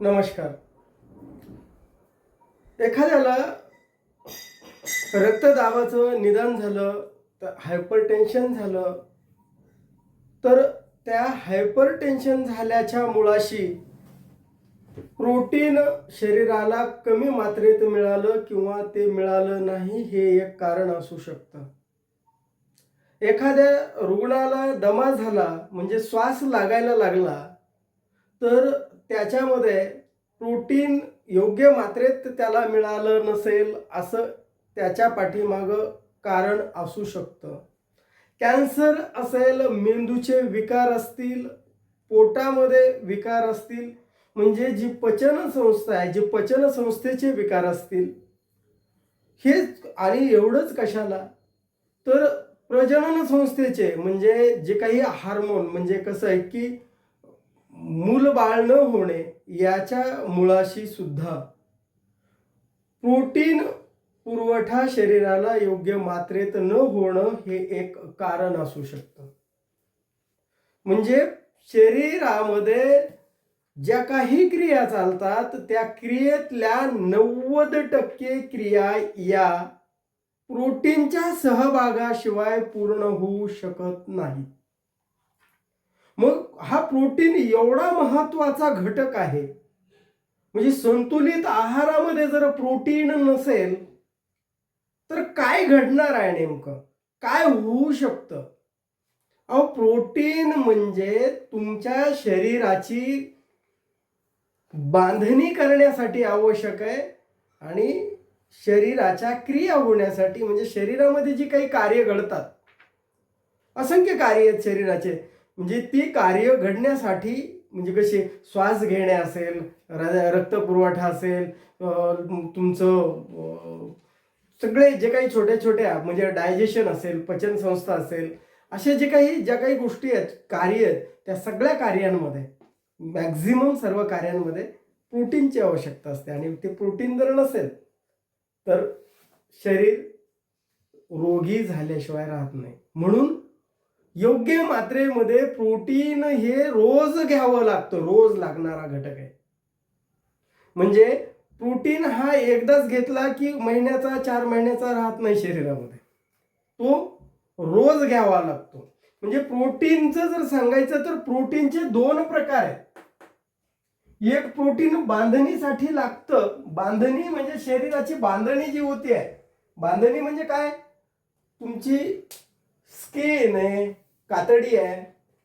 नमस्कार. एखाद्याला रक्तदाबाचं निदान झालं तर हायपर टेन्शन झालं तर त्या हायपर टेन्शन झाल्याच्या मुळाशी प्रोटीन शरीराला कमी मात्रेत मिळालं किंवा ते मिळालं नाही हे एक कारण असू शकतं. एखाद्या रुग्णाला दमा झाला म्हणजे श्वास लागायला लागला तर त्याच्यामध्ये प्रोटीन योग्य मात्रेत त्याला मिळालं नसेल असं त्याच्या पाठीमागं कारण असू शकतं. कॅन्सर असेल मेंदूचे विकार असतील पोटामध्ये विकार असतील म्हणजे जी पचन संस्था आहे जी पचन संस्थेचे विकार असतील हेच आणि एवढंच कशाला? तर प्रजनन संस्थेचे म्हणजे जे काही हार्मोन म्हणजे कसं आहे की मूल बाळ न होणे याच्या मुळाशी सुद्धा प्रोटीन पुरवठा शरीराला योग्य मात्रेत न होणं हे एक कारण असू शकतं. म्हणजे शरीरामध्ये ज्या काही क्रिया चालतात त्या क्रियेतल्या नव्वद टक्के क्रिया या प्रोटीनच्या सहभागाशिवाय पूर्ण होऊ शकत नाही. मग हा प्रोटीन एवढा महत्त्वाचा घटक आहे. म्हणजे संतुलित आहारामध्ये जर प्रोटीन नसेल तर काय घडणार आहे नेमकं? काय होऊ शकतं? अहो प्रोटीन म्हणजे तुमच्या शरीराची बांधणी करण्यासाठी आवश्यक आहे आणि शरीराच्या क्रिया होण्यासाठी म्हणजे शरीरामध्ये जी काही कार्य घडतात असंख्य कार्य आहेत शरीराचे. म्हणजे ती कार्य घडण्यासाठी म्हणजे कशी श्वास घेणे असेल रक्त पुरवठा असेल तुमचं सगळे जे काही छोट्या छोट्या म्हणजे डायजेशन असेल पचन संस्था असेल असे जे काही ज्या काही गोष्टी आहेत कार्य आहेत त्या सगळ्या कार्यांमध्ये मॅक्झिमम सर्व कार्यांमध्ये प्रोटीनची आवश्यकता असते. आणि ते प्रोटीन जर नसेल तर शरीर रोगी झाल्याशिवाय राहत नाही. म्हणून योग्य मात्रेमध्ये प्रोटीन हे रोज घ्यावं लागतं रोज लागणारा घटक आहे. म्हणजे प्रोटीन हा एकदाच घेतला की महिन्याचा चार महिन्याचा राहत नाही शरीरामध्ये. तो रोज घ्यावा लागतो. म्हणजे प्रोटीनचं जर सांगायचं तर प्रोटीनचे दोन प्रकार आहेत. एक प्रोटीन बांधणीसाठी लागतं. बांधणी म्हणजे शरीराची बांधणी जी होती आहे बांधणी म्हणजे काय? तुमची स्किन आहे कातडी आहे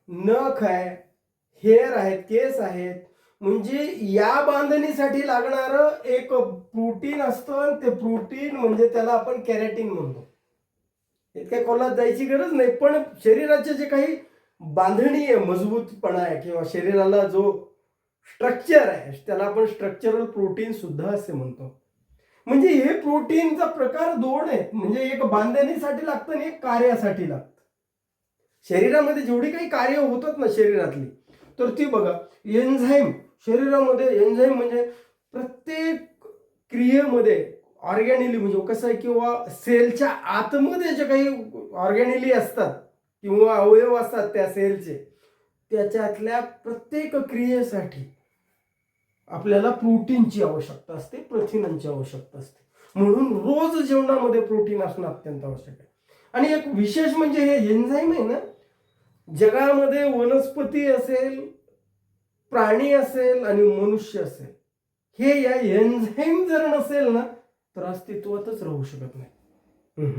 नख आहे हेअर आहेत केस आहेत. म्हणजे या बांधणीसाठी लागणारं एक प्रोटीन असतं आणि ते प्रोटीन म्हणजे त्याला आपण कॅरेटिन म्हणतो. इतक्या कोणाला जायची गरज नाही पण शरीराचे जे काही बांधणी आहे मजबूतपणा आहे किंवा शरीराला जो स्ट्रक्चर आहे. त्याला आपण स्ट्रक्चरल प्रोटीन सुद्धा असे म्हणतो. म्हणजे हे प्रोटीनचा प्रकार दोन आहेत. म्हणजे एक बांधणीसाठी लागतं आणि एक कार्यासाठी लागतं. शरीरामध्ये जेवढी काही कार्य होतात ना शरीरातली तर ती बघा एन्झाईम शरीरामध्ये एन्झाईम म्हणजे प्रत्येक क्रियेमध्ये ऑर्गॅनिली म्हणजे कसं आहे किंवा सेलच्या आतमध्ये जे काही ऑर्गॅनिली असतात किंवा अवयव असतात त्या सेलचे त्याच्यातल्या प्रत्येक क्रियेसाठी आपल्याला प्रोटीनची आवश्यकता असते प्रथिनांची आवश्यकता असते. म्हणून रोज जेवणामध्ये प्रोटीन असणं अत्यंत आवश्यक आहे. आणि एक विशेष म्हणजे हे एन्झाईम आहे ना जगामध्ये वनस्पती असेल प्राणी असेल आणि मनुष्य असेल हे या एन्झाईम जर नसेल ना तर अस्तित्वातच राहू शकत नाही.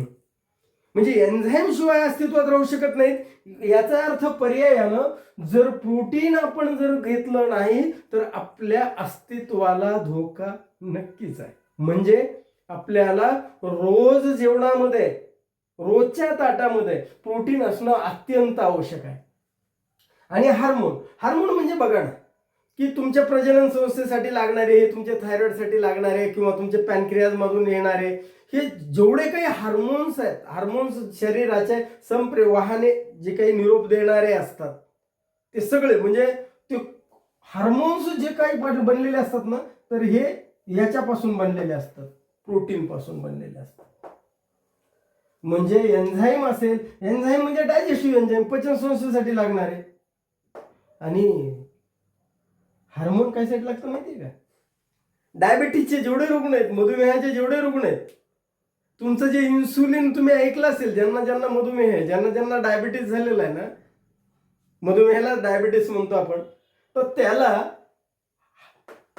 म्हणजे एन्झाईम शिवाय अस्तित्वात राहू शकत नाहीत. याचा अर्थ पर्यायानं जर प्रोटीन आपण जर घेतलं नाही तर आपल्या अस्तित्वाला धोका नक्कीच आहे. म्हणजे आपल्याला रोज जेवणामध्ये रोजच्या ताटामध्ये प्रोटीन असणं अत्यंत आवश्यक आहे. आणि हार्मोन हार्मोन म्हणजे बघा ना की तुमच्या प्रजनन संस्थेसाठी लागणारे तुमच्या थायरॉइडसाठी लागणारे किंवा तुमच्या पॅनक्रियाजमधून येणारे हे जेवढे काही हार्मोन्स आहेत हार्मोन्स शरीराचे संप्रवाहाने जे काही निरोप देणारे असतात ते सगळे म्हणजे ते हार्मोन्स जे काही बनलेले असतात ना तर हे याच्यापासून बनलेले असतात प्रोटीन पासून बनलेले असतात. म्हणजे एन्झाईम असेल एन्झाईम म्हणजे डायजेस्टिव्ह एन्झाईम पचन संस्थेसाठी लागणारे. आणि हार्मोन काहीसाठी लागतं माहिती आहे का? डायबिटीसचे जेवढे रुग्ण आहेत मधुमेहाचे जेवढे रुग्ण आहेत तुमचं जे इन्सुलिन तुम्ही ऐकलं असेल ज्यांना ज्यांना मधुमेह आहे ज्यांना ज्यांना डायबिटीस झालेला आहे ना मधुमेहाला डायबिटीस म्हणतो आपण तर त्याला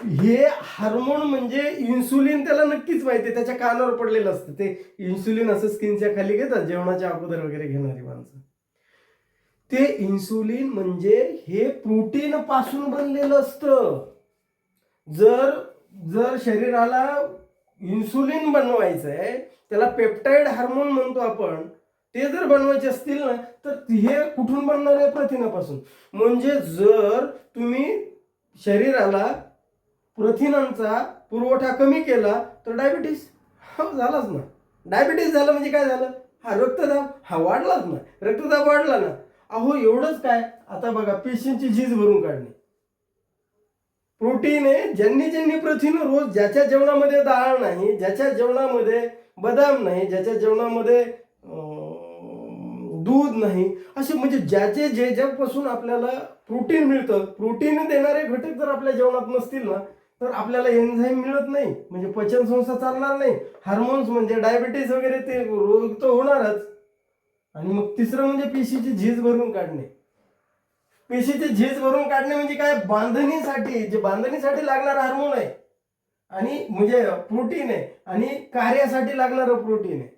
हे हार्मोन म्हणजे इन्सुलिन त्याला नक्कीच माहिती आहे. त्याच्या कानावर पडलेलं असतं. ते इन्सुलिन असं स्किनच्या खाली घेतात जेवणाच्या अगोदर वगैरे घेणारी माणसं. ते इन्सुलिन म्हणजे हे प्रोटीन पासून बनलेलं असतं. जर जर शरीराला इन्सुलिन बनवायचं आहे त्याला पेप्टाइड हार्मोन म्हणतो आपण ते जर बनवायचे असतील ना तर हे कुठून बनणार आहे? प्रथिनापासून. म्हणजे जर तुम्ही शरीराला प्रथिनांचा पुरवठा कमी केला तर डायबिटीस हा हो, झालाच ना. डायबिटीस झालं म्हणजे काय झालं? हा रक्तदाब. हा वाढलाच ना. रक्तदाब वाढला ना. अहो एवढंच काय? आता बघा पेशींची झीज भरून काढणे प्रोटीन आहे ज्यांनी ज्यांनी प्रथिन रोज ज्याच्या जेवणामध्ये डाळ नाही ज्याच्या जेवणामध्ये बदाम नाही ज्याच्या जेवणामध्ये दूध नाही असे म्हणजे ज्याचे जे ज्यापासून आपल्याला प्रोटीन मिळतं प्रोटीन देणारे घटक जर आपल्या जेवणात नसतील ना तर आपल्याला एन्झाईम मिळत नाही म्हणजे पचन संस्था चालणार नाही. हार्मोन्स म्हणजे डायबिटीस वगैरे ते रोग तर होणारच. आणि मग तिसरं म्हणजे पेशीची झीज भरून काढणे. पेशीची झीज भरून काढणे म्हणजे काय? बांधणीसाठी जे बांधणीसाठी लागणार हार्मोन आहे. आणि म्हणजे प्रोटीन आहे. आणि कार्यासाठी लागणारं प्रोटीन आहे.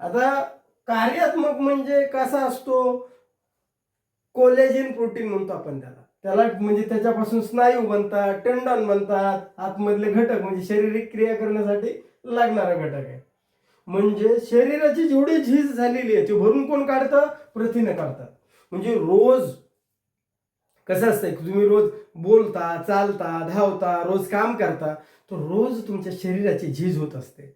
आता कार्यात्मक म्हणजे कसा असतो? कोलेजिन प्रोटीन म्हणतो आपण त्याला. त्याला म्हणजे त्याच्यापासून स्नायू बनतात टेंडॉन बनतात आतमधले घटक म्हणजे शारीरिक क्रिया करण्यासाठी लागणारा घटक आहे. म्हणजे शरीराची जेवढी झीज झालेली आहे ती भरून कोण काढतं? प्रथिनं काढतात. म्हणजे रोज कसं असतंय तुम्ही रोज बोलता चालता धावता रोज काम करता तर रोज तुमच्या शरीराची झीज होत असते.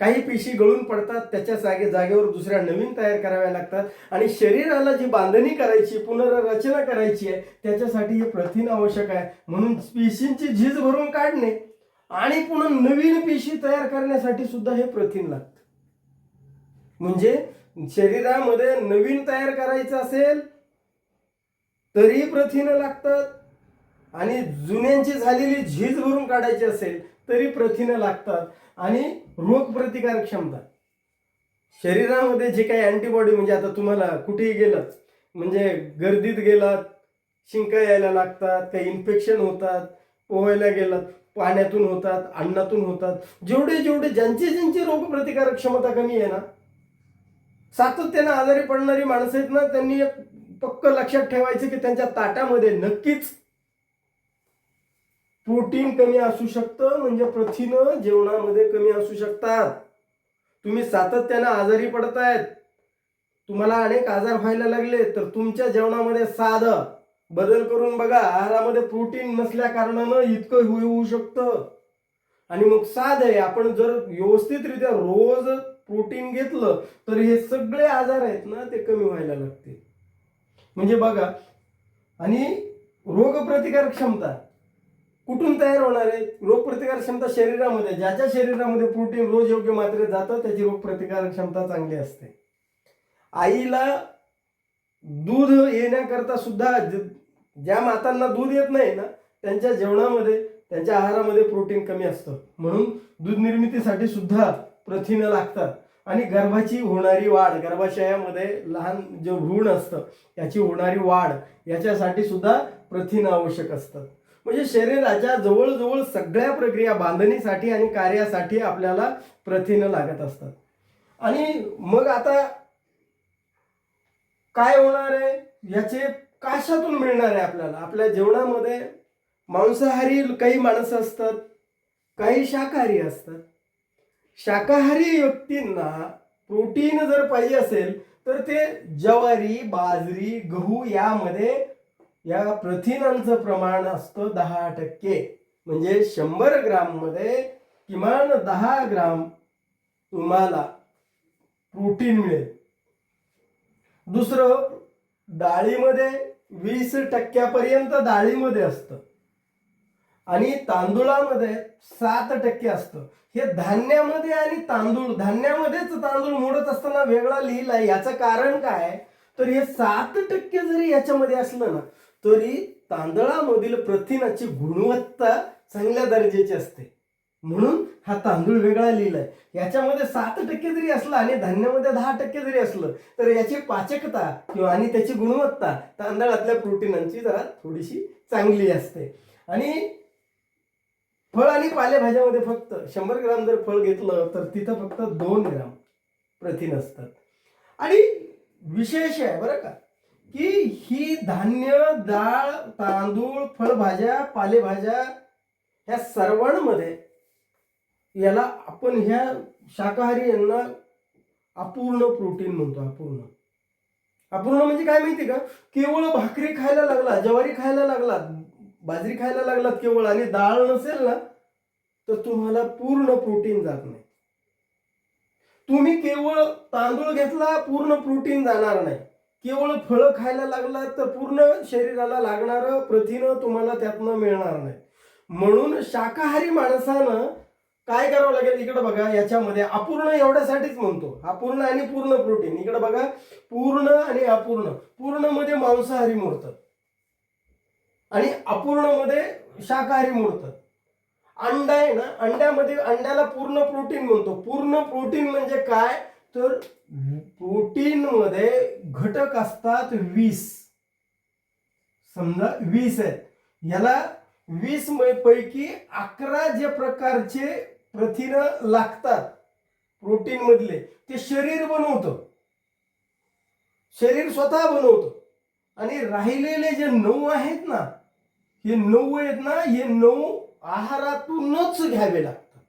काही पेशी गळून पडतात त्याच्या जागे जागेवर दुसऱ्या नवीन तयार कराव्या लागतात आणि शरीराला जी बांधणी करायची पुनर्रचना करायची आहे त्याच्यासाठी हे प्रथिन आवश्यक आहे. म्हणून पेशींची झीज भरून काढणे आणि पुन्हा नवीन पेशी तयार करण्यासाठी सुद्धा हे प्रथिन लागतं. म्हणजे शरीरामध्ये नवीन तयार करायचं असेल तरी प्रथिनं लागतात. आणि जुन्यांची झालेली झीज भरून काढायची असेल तरी प्रथिनं लागतात. आणि रोगप्रतिकारक क्षमता. शरीरामध्ये जे काही अँटीबॉडी म्हणजे आता तुम्हाला कुठेही गेलात म्हणजे गर्दीत गेलात शिंका यायला लागतात काही इन्फेक्शन होतात पोहायला गेलात पाण्यातून होतात अन्नातून होतात. जेवढे जेवढे ज्यांची ज्यांची रोगप्रतिकारक क्षमता कमी आहे ना सातत्यानं आजारी पडणारी माणसं आहेत ना त्यांनी पक्क लक्षात ठेवायचं की त्यांच्या ताटामध्ये नक्कीच प्रोटीन कमी असू शकतं म्हणजे प्रथिनं जेवणामध्ये कमी असू शकतात. तुम्ही सातत्यानं आजारी पडतायत. तुम्हाला अनेक आजार व्हायला लागले तर तुमच्या जेवणामध्ये साधं बदल करून बघा. आहारामध्ये प्रोटीन नसल्या कारणानं इतकं होऊ होऊ शकतं. आणि मग साध आहे आपण जर व्यवस्थितरित्या रोज प्रोटीन घेतलं तर हे सगळे आजार आहेत ना ते कमी व्हायला लागतील. म्हणजे बघा आणि रोगप्रतिकार क्षमता कुठून तयार होणार आहे? रोगप्रतिकार क्षमता शरीरामध्ये ज्याच्या शरीरामध्ये प्रोटीन रोज योग्य मात्रेत जातं त्याची रोगप्रतिकारक क्षमता चांगली असते. आईला दूध येण्याकरता सुद्धा ज्या मातांना दूध येत नाही ना त्यांच्या जेवणामध्ये त्यांच्या आहारामध्ये प्रोटीन कमी असतं. म्हणून दूध निर्मितीसाठी सुद्धा प्रथिनं लागतात. आणि गर्भाची होणारी वाढ गर्भाशयामध्ये लहान जे भ्रूण असतं याची होणारी वाढ याच्यासाठी सुद्धा प्रथिन आवश्यक असतात म्हणजे शरीराच्या जवळजवळ सगळ्या प्रक्रिया बांधणीसाठी आणि कार्यासाठी आपल्याला प्रथिनं लागत असतात. आणि मग आता काय होणार आहे? याचे काशातून मिळणार आहे आपल्याला. आपल्या जेवणामध्ये मांसाहारी काही माणसं असतात काही शाकाहारी असतात. शाकाहारी व्यक्तींना प्रोटीन जर पाहिजे असेल तर ते ज्वारी बाजरी गहू यामध्ये या प्रथिनांचं प्रमाण असतं दहा टक्के. म्हणजे शंभर ग्राममध्ये किमान दहा ग्राम तुम्हाला प्रोटीन मिळेल. दुसरं डाळीमध्ये वीस टक्क्यापर्यंत डाळीमध्ये असतं. आणि तांदूळामध्ये सात टक्के असतं. हे धान्यामध्ये आणि तांदूळ धान्यामध्येच तांदूळ मोडत असताना वेगळा लिहिला याचं कारण काय? तर हे सात टक्के जरी याच्यामध्ये असलं ना तरी तांदळामधील प्रथिनाची गुणवत्ता चांगल्या दर्जाची असते. म्हणून हा तांदूळ वेगळा लिहिलाय याच्यामध्ये सात टक्के जरी असला आणि धान्यामध्ये दहा टक्के जरी असलं तर याची पाचकता किंवा आणि त्याची गुणवत्ता तांदळातल्या प्रोटीनांची जरा थोडीशी चांगली असते. आणि फळ आणि पालेभाज्यामध्ये फक्त शंभर ग्राम जर फळ घेतलं तर तिथं फक्त दोन ग्राम प्रथिन असतात. आणि विशेष आहे बरं का की ही धान्य डाळ तांदूळ फळभाज्या पालेभाज्या ह्या सर्वांमध्ये याला आपण ह्या शाकाहारी यांना अपूर्ण प्रोटीन म्हणतो अपूर्ण. अपूर्ण म्हणजे काय माहिती का? केवळ भाकरी खायला लागला ज्वारी खायला लागला बाजरी खायला लागलात केवळ आणि डाळ नसेल ना तर तुम्हाला पूर्ण प्रोटीन जात नाही. तुम्ही केवळ तांदूळ घेतला पूर्ण प्रोटीन जाणार नाही. केवळ फळं खायला लागला तर पूर्ण शरीराला लागणारं प्रथिन तुम्हाला त्यातनं मिळणार नाही. म्हणून शाकाहारी माणसानं काय करावं लागेल? इकडं बघा याच्यामध्ये अपूर्ण एवढ्यासाठीच म्हणतो. अपूर्ण आणि पूर्ण प्रोटीन. इकडं बघा पूर्ण आणि अपूर्ण. पूर्णमध्ये मांसाहारी मोडतात आणि अपूर्णमध्ये शाकाहारी मोडतात अंडा आहे ना अंड्यामध्ये अंड्याला पूर्ण प्रोटीन म्हणतो. पूर्ण प्रोटीन म्हणजे काय? तर प्रोटीन मध्ये घटक असतात वीस. समजा वीस आहेत. याला वीस पैकी अकरा जे प्रकारचे प्रथिन लागतात प्रोटीन मधले ते शरीर बनवतं. शरीर स्वतः बनवतं. आणि राहिलेले जे नऊ आहेत ना हे नऊ आहेत ना हे नऊ आहारातूनच घ्यावे लागतात.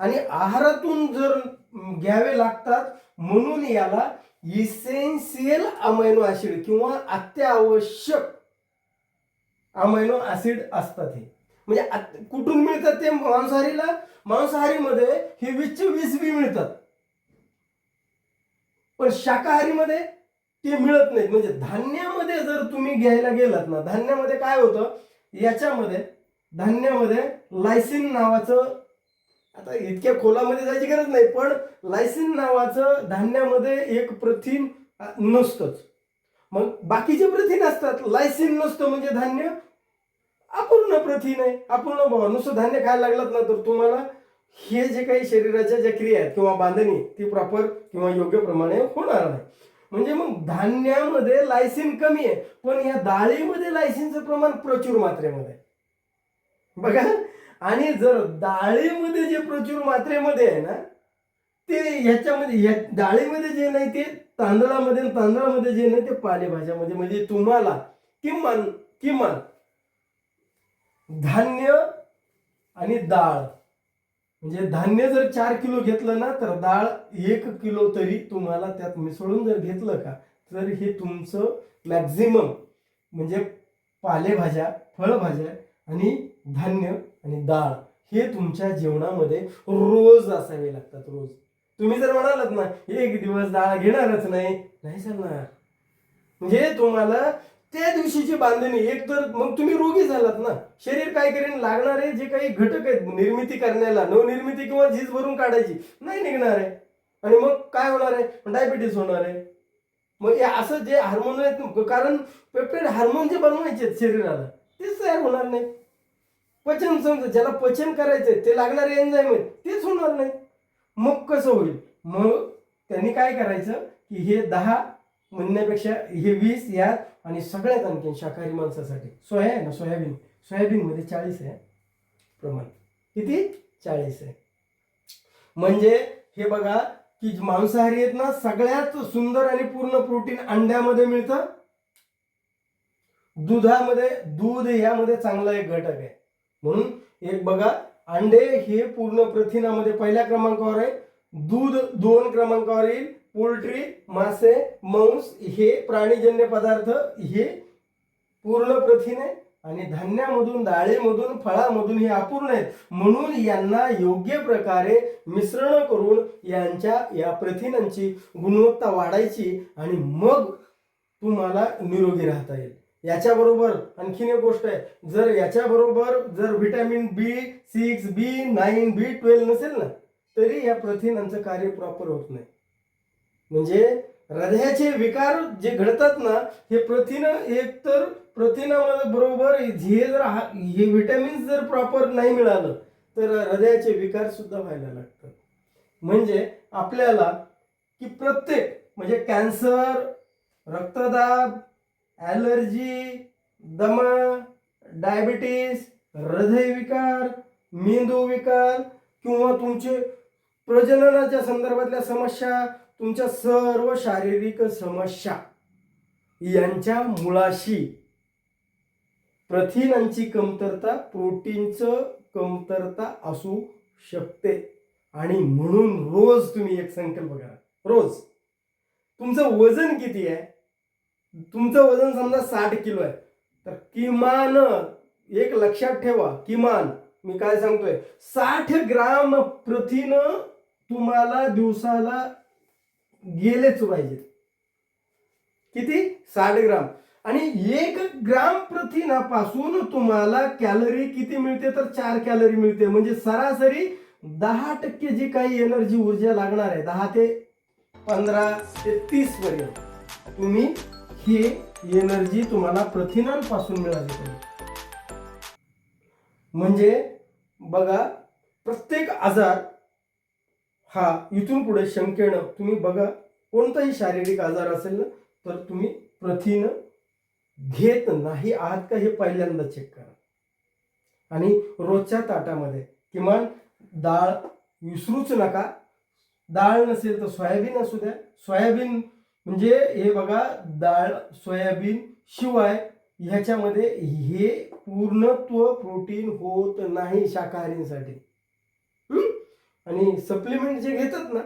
आणि आहारातून जर घ्यावे लागतात म्हणून याला इसेन्शियल अमायनो ऍसिड किंवा अत्यावश्यक अमायनो ऍसिड असतात हे. म्हणजे कुठून मिळतात ते? मांसाहारीला. मांसाहारीमध्ये हे वीसचे वीस बी मिळतात. पण शाकाहारीमध्ये ते मिळत नाहीत. म्हणजे धान्यामध्ये जर तुम्ही घ्यायला गेलात ना धान्यामध्ये काय होतं? याच्यामध्ये धान्यामध्ये लायसिन नावाचं आता इतक्या खोलामध्ये जायची गरज नाही पण लायसिन नावाचं धान्यामध्ये एक प्रथिन नसतंच. मग बाकीचे प्रथिन असतात. लायसिन नसतं म्हणजे धान्य अपूर्ण प्रथिन आहे. अपूर्ण भाव. नुसतं धान्य खायला लागलात ना तर तुम्हाला हे जे काही शरीराच्या ज्या क्रिया आहेत किंवा बांधणी ती प्रॉपर किंवा योग्य प्रमाणे होणार नाही. म्हणजे मग धान्यामध्ये लायसिन कमी आहे पण या डाळीमध्ये लायसिनचं प्रमाण प्रचूर मात्रेमध्ये आहे. बघा आणि जर डाळीमध्ये जे प्रचूर मात्रेमध्ये आहे ना ते ह्याच्यामध्ये ह्या डाळीमध्ये जे नाही ते तांदळामध्ये तांदळामध्ये जे नाही ते पालेभाज्यामध्ये म्हणजे तुम्हाला किमान किमान धान्य आणि डाळ म्हणजे धान्य जर चार किलो घेतलं ना तर डाळ एक किलो तरी तुम्हाला त्यात मिसळून जर घेतलं का तर हे तुमचं मॅक्झिमम म्हणजे पालेभाज्या फळभाज्या आणि धान्य आणि डाळ हे तुमच्या जेवणामध्ये रोज असावे लागतात रोज. तुम्ही जर म्हणालात ना एक दिवस डाळ घेणारच नाही. नाही चालणार. म्हणजे तुम्हाला त्या दिवशीची बांधणी एक तर मग तुम्ही रोगी झालात ना. शरीर काय करेन लागणारे जे काही घटक आहेत निर्मिती करण्याला नवनिर्मिती किंवा झीज भरून काढायची नाही निघणार आहे. आणि मग काय होणार आहे? डायबिटीस होणार आहे. मग हे असं जे हार्मोन आहेत कारण पेप्टेड हार्मोन जे बनवायचे आहेत शरीराला तेच तयार होणार नाही. पचन समजा ज्याला पचन करायचंय ते लागणारे एन्झाईम आहेत तेच होणार नाही. मग कसं होईल? मग त्यांनी काय करायचं की हे दहा हो. म्हणण्यापेक्षा हे वीस यात आणि सगळ्यात आणखीन शाकाहारी माणसासाठी. सोया आहे ना सोयाबीन. सोयाबीनमध्ये चाळीस आहे प्रमाण. किती? चाळीस आहे. म्हणजे हे बघा की मांसाहारी आहेत ना सगळ्यात सुंदर आणि पूर्ण प्रोटीन अंड्यामध्ये मिळतं. दुधामध्ये दूध यामध्ये चांगला एक घटक आहे. म्हणून एक बघा अंडे हे पूर्ण प्रथिनामध्ये पहिल्या क्रमांकावर आहे. दूध दोन क्रमांकावर येईल. पोल्ट्री मासे मांस हे प्राणीजन्य पदार्थ हे पूर्ण प्रथिने आणि धान्यामधून डाळीमधून फळामधून हे अपूर्ण आहेत. म्हणून यांना योग्य प्रकारे मिश्रण करून यांच्या या प्रथिनांची गुणवत्ता वाढायची आणि मग तुम्हाला निरोगी राहता येईल. याच्याबरोबर आणखीन एक गोष्ट आहे. जर याच्याबरोबर जर vitamin B six B nine B twelve नसेल ना तरी या प्रथिनांचं कार्य प्रॉपर होत नाही. म्हणजे हृदयाचे विकार जे घडतात ना हे प्रथिन एक तर प्रथिनामध्ये बरोबर हे जर हा- हे व्हिटॅमिन्स जर प्रॉपर नाही मिळालं तर हृदयाचे विकार सुद्धा व्हायला लागतात. म्हणजे आपल्याला की प्रत्येक म्हणजे कॅन्सर रक्तदाब ॲलर्जी दमा डायबिटीस हृदयविकार मेंदू विकार किंवा तुमचे प्रजननाच्या संदर्भातल्या समस्या तुमच्या सर्व शारीरिक समस्या यांच्या मुळाशी प्रथिनांची कमतरता प्रोटीनचं कमतरता असू शकते. आणि म्हणून रोज तुम्ही एक संकल्प करा. रोज. तुमचं वजन किती आहे? तुमचं वजन समजा साठ किलो आहे. तर किमान एक लक्षात ठेवा किमान. मी काय सांगतोय? साठ ग्राम प्रथिन तुम्हाला दिवसाला गेलेच पाहिजेत. किती? साठ ग्राम. आणि एक ग्राम प्रथिनापासून तुम्हाला कॅलरी किती मिळते? तर चार कॅलरी मिळते. म्हणजे सरासरी दहा टक्के जी काही एनर्जी ऊर्जा लागणार आहे दहा ते पंधरा ते तीस पर्यंत तुम्ही ही एनर्जी तुम्हाला प्रथिनांपासून मिळाली पाहिजे. म्हणजे बघा प्रत्येक आजार हा इथून पुढे शंकेनं तुम्ही बघा कोणताही शारीरिक आजार असेल ना तर तुम्ही प्रथिन घेत नाही आहात का हे पहिल्यांदा चेक करा. आणि रोजच्या ताटामध्ये किमान डाळ विसरूच नका. डाळ नसेल तर सोयाबीन असू द्या. सोयाबीन म्हणजे हे बघा डाळ सोयाबीन शिवाय ह्याच्यामध्ये हे पूर्णत्व प्रोटीन होत नाही शाकाहारींसाठी. आणि सप्लिमेंट जे घेतात ना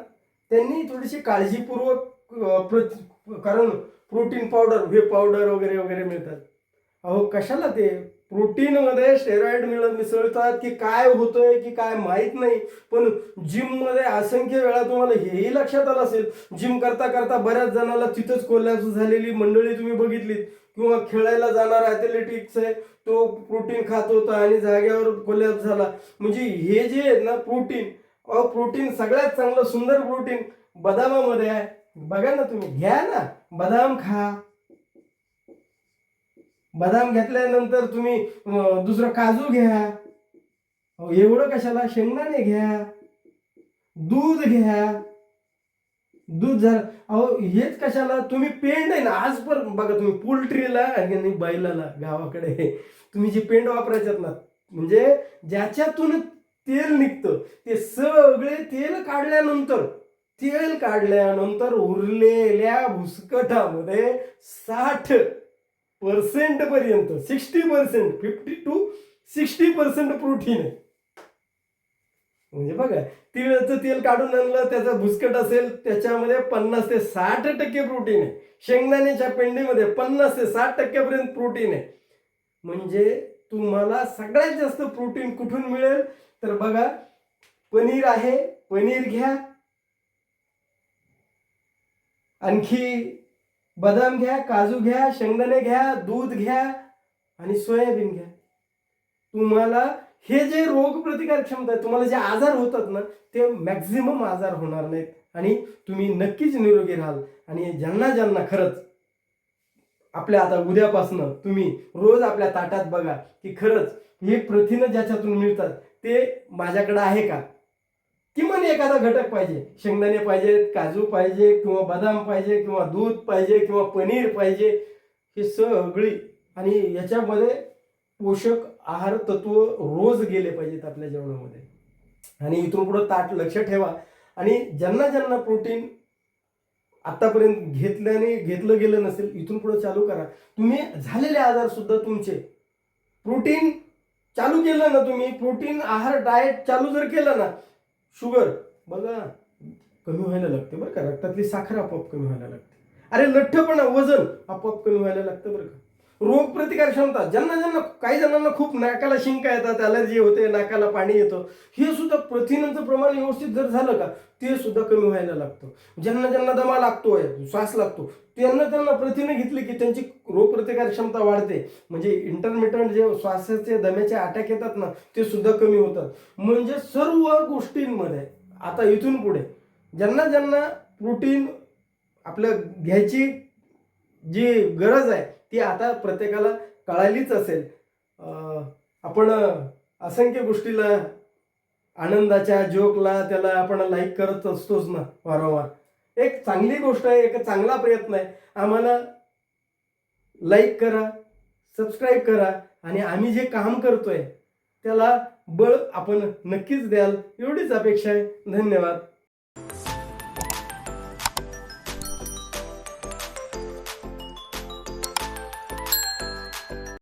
त्यांनी थोडीशी काळजीपूर्वक कारण प्रोटीन पावडर व्हे पावडर वगैरे वगैरे मिळतात. अहो कशाला ते? प्रोटीनमध्ये स्टेरॉइड मिळत मिसळतात की काय होतंय की काय माहीत नाही. पण जिममध्ये असंख्य वेळा तुम्हाला हेही लक्षात आलं असेल जिम करता करता बऱ्याच जणाला तिथंच कोल्हास झालेली मंडळी तुम्ही बघितलीत. किंवा खेळायला जाणार ॲथलेटिक्स आहे तो प्रोटीन खात होता आणि जाग्यावर कोल्हास झाला. म्हणजे हे जे आहेत ना प्रोटीन अहो प्रोटीन सगळ्यात चांगलं सुंदर प्रोटीन बदामामध्ये आहे. बघा ना तुम्ही घ्या ना. बदाम खा. बदाम घेतल्यानंतर तुम्ही दुसरं काजू घ्या. एवढं कशाला? शेंगदाणे घ्या. दूध घ्या. दूध झालं अहो हेच कशाला? तुम्ही पेंड आहे ना आज पण बघा तुम्ही पोल्ट्रीला आणि बैलाला गावाकडे. तुम्ही जे पेंड वापरायच्यात ना म्हणजे ज्याच्यातून तेल निघतं. ते सगळे तेल काढल्यानंतर तेल काढल्यानंतर उरलेल्या भुसकटामध्ये साठ पर्सेंट पर्यंत sixty percent fifty to sixty percent protein आहे. म्हणजे बघा तिळाचं तेल काढून आणलं त्याचा भुसकट असेल त्याच्यामध्ये पन्नास ते साठ टक्के प्रोटीन आहे. शेंगदाण्याच्या पेंडीमध्ये पन्नास ते साठ टक्क्यापर्यंत प्रोटीन आहे. म्हणजे तुम्हाला सगळ्यात जास्त प्रोटीन कुठून मिळेल? तर बघा पनीर आहे पनीर घ्या. आणखी बदाम घ्या काजू घ्या शेंगदाणे घ्या दूध घ्या आणि सोयाबीन घ्या. तुम्हाला हे जे रोगप्रतिकार क्षमता आहे तुम्हाला जे आजार होतात ना ते मॅक्झिमम आजार होणार नाहीत. आणि तुम्ही नक्कीच निरोगी राहाल. आणि ज्यांना ज्यांना खरंच आपल्या आता उद्यापासनं तुम्ही रोज आपल्या ताटात बघा की खरंच हे प्रथिनं ज्याच्यातून मिळतात ते माझ्याकडं आहे का? किमान एखादा घटक पाहिजे. शेंगदाणे पाहिजेत काजू पाहिजे किंवा बदाम पाहिजे किंवा दूध पाहिजे किंवा पनीर पाहिजे हे सगळी आणि याच्यामध्ये पोषक आहार तत्व रोज गेले पाहिजेत आपल्या जेवणामध्ये. आणि इथून पुढं ताट लक्ष ठेवा. आणि ज्यांना ज्यांना प्रोटीन आतापर्यंत घेतल्याने घेतलं गेलं नसेल इथून पुढे चालू करा. तुम्ही झालेले आजार सुद्धा तुमचे. प्रोटीन चालू केलं ना तुम्ही प्रोटीन आहार डाएट चालू जर केलं ना शुगर बघा कमी व्हायला लागते बरं का रक्तातली साखर आपोआप कमी व्हायला लागते. अरे लठ्ठपणा वजन आपोआप कमी व्हायला लागतं बरं का. रोगप्रतिकार क्षमता. ज्यांना ज्यांना काही जणांना खूप नाकाला शिंका येतात अलर्जी होते नाकाला पाणी येतं. हे सुद्धा प्रथिनांचं प्रमाण व्यवस्थित जर झालं का ते सुद्धा कमी व्हायला लागतं. ज्यांना ज्यांना दमा लागतोय श्वास लागतो त्यांना त्यांना प्रथिने घेतली की त्यांची रोगप्रतिकार क्षमता वाढते. म्हणजे इंटरमिटंट जे श्वासाचे दम्याचे अटॅक येतात ना ते सुद्धा कमी होतात. म्हणजे सर्व गोष्टींमध्ये आता इथून पुढे ज्यांना ज्यांना प्रोटीन आपल्या घ्यायची जी गरज आहे ती आता प्रत्येकाला कळालीच असेल. आपण असंख्य गोष्टीला आनंदाच्या जोकला त्याला आपण लाईक करत असतोच ना वारंवार. एक चांगली गोष्ट आहे एक चांगला प्रयत्न आहे. आम्हाला लाईक करा सबस्क्राईब करा आणि आम्ही जे काम करतोय त्याला बळ आपण नक्कीच द्याल एवढीच अपेक्षा आहे. धन्यवाद.